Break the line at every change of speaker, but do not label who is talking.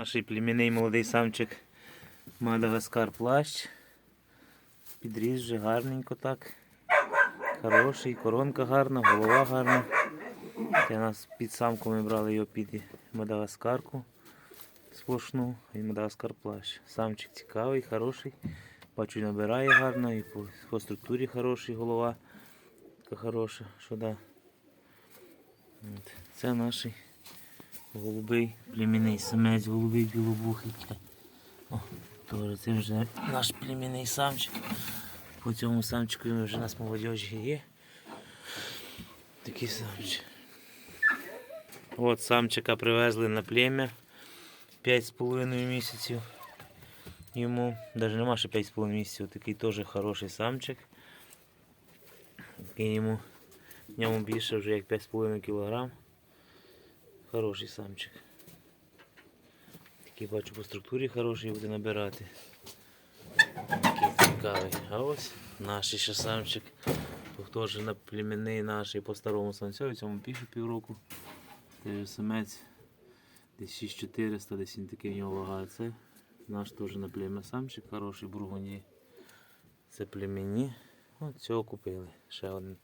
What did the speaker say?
Наш племінний молодий самчик Мадагаскар плащ. Підріс вже гарненько так. Хороший, коронка гарна, голова гарна. Це нас під самку ми брали його під Мадагаскарку сплошну і Мадагаскар плащ. Самчик цікавий, хороший. Бачу, набирає гарно і по, по структурі хороший голова. Така хороша, що да. От. Це наш голубий племінний самець, голубий білобухий. О, теж це вже наш племінний самчик. По цьому самчику вже у нас молодіжі є. Такий самчик. От самчика привезли на плем'я. 5,5 місяців. Йому навіть нема ще 5,5 місяців. Такий теж хороший самчик. Такий йому в ньому більше вже як 5,5 кг. Хороший самчик. Такий бачу по структурі хороший буде набирати. Такий цікавий. А ось наш ще самчик. Теж на племінний наш по старому самцю, цьому пішу півроку. Теж самець. Десь 6400, десь він такий в нього вага. Це наш теж на плем'я самчик, хороший бургуні. Це племінні. От цього купили. Ще один